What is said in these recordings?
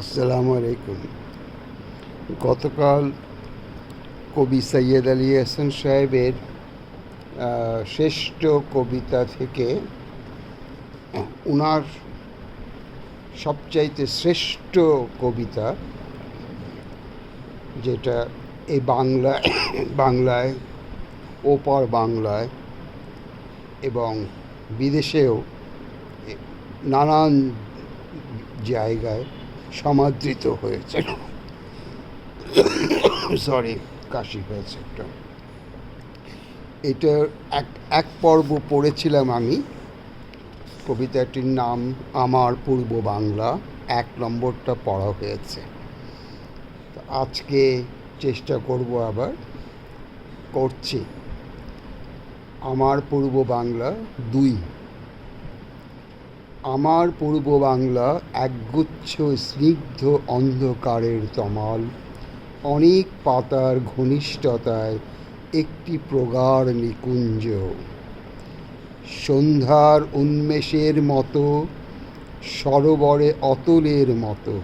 আসসালামু আলাইকুম। গতকাল কবি সৈয়দ আলী হাসান সাহেবের শ্রেষ্ঠ কবিতা থেকে ওনার সবচাইতে শ্রেষ্ঠ কবিতা, যেটা এই বাংলায় বাংলায়, ওপার বাংলায় এবং বিদেশেও নানান জায়গায় সমাদৃত হয়েছে। সরি কাশি হয়েছে একটা। এটার এক এক পর্ব পড়েছিলাম আমি। কবিতাটির নাম আমার পূর্ব বাংলা। এক নম্বরটা পড়া হয়েছে। আজকে চেষ্টা করব আবার। করছি। আমার পূর্ব বাংলা দুই। আমার পূর্ব বাংলা একগুচ্ছ স্নিগ্ধ অন্ধকারের তমাল। অনেক পাতার ঘনিষ্ঠতায় একটি প্রগাঢ় নিকুঞ্জ। সন্ধ্যার উন্মেষের মতো, সরোবরে অতলের মতো।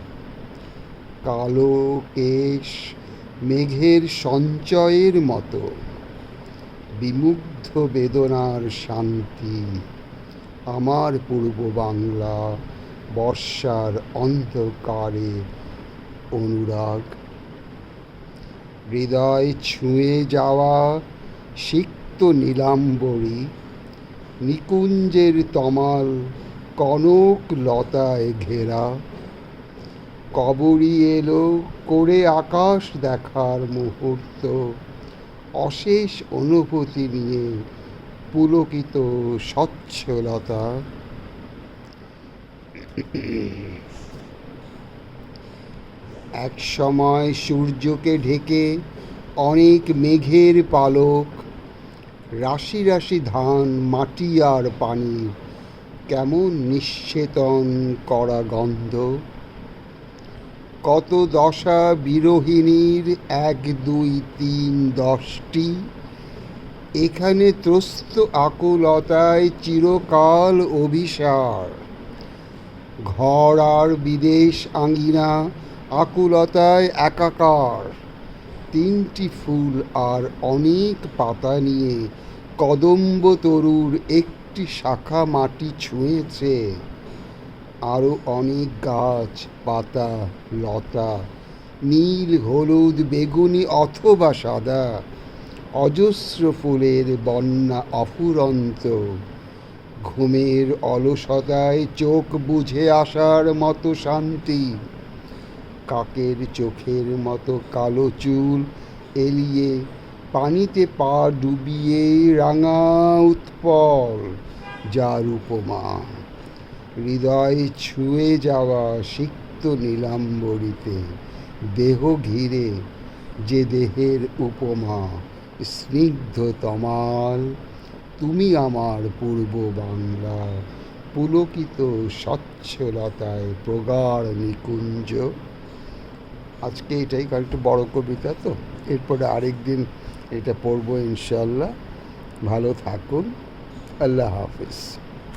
কালো কেশ, মেঘের সঞ্চয়ের মতো। বিমুগ্ধ বেদনার শান্তি। আমার পূর্ব বাংলা বর্ষার অন্ধকারে অনুরাগ। হৃদয় ছুঁয়ে যাওয়া সিক্ত নীলাম্বরী, নিকুঞ্জের তমাল কনক লতায় ঘেরা। কবরী এলো করে আকাশ দেখার মুহূর্ত, অশেষ অনুভূতি নিয়ে পুলকিত স্বচ্ছলতা এক সময় সূর্যকে ঢেকে অনেক মেঘের পালক, রাশি রাশি ধান মাটি আর পানি, কেমন নিশ্চেতন করা গন্ধ। কত দশা বিরোহিণীর এক, দুই, তিন, দশটি এখানে ত্রস্ত আকুলতায় চিরকাল অভিসার। ঘর আর বিদেশ আঙ্গিনা, আকুলতায় একাকার। তিনটি ফুল আর অনেক পাতা নিয়ে কদম্ব তরুর একটি শাখা মাটি ছুঁয়েছে। আরও অনেক গাছ, পাতা, লতা, নীল, হলুদ, বেগুনি অথবা সাদা অজস্র ফুলের বন্যা অফুরন্ত। ঘুমের অলসতায় চোখ বুঝে আসার মতো শান্তি। কাকের চোখের মতো কালো চুল এলিয়ে পানিতে পা ডুবিয়ে রাঙা উৎপল, যার উপমা হৃদয় ছুঁয়ে যাওয়া সিক্ত নীলাম্বরীতে দেহ ঘিরে যে দেহের উপমা স্নিগ্ধ তমাল তুমি আমার পূর্ব বাংলা, পুলকিত স্বচ্ছলতায় প্রগাঢ় নিকুঞ্জ। আজকে এটাই কারণ, একটু বড়ো কবিতা তো। এরপরে আরেকদিন এটা পড়ব ইনশাল্লাহ ভালো থাকুন। আল্লাহ হাফিজ।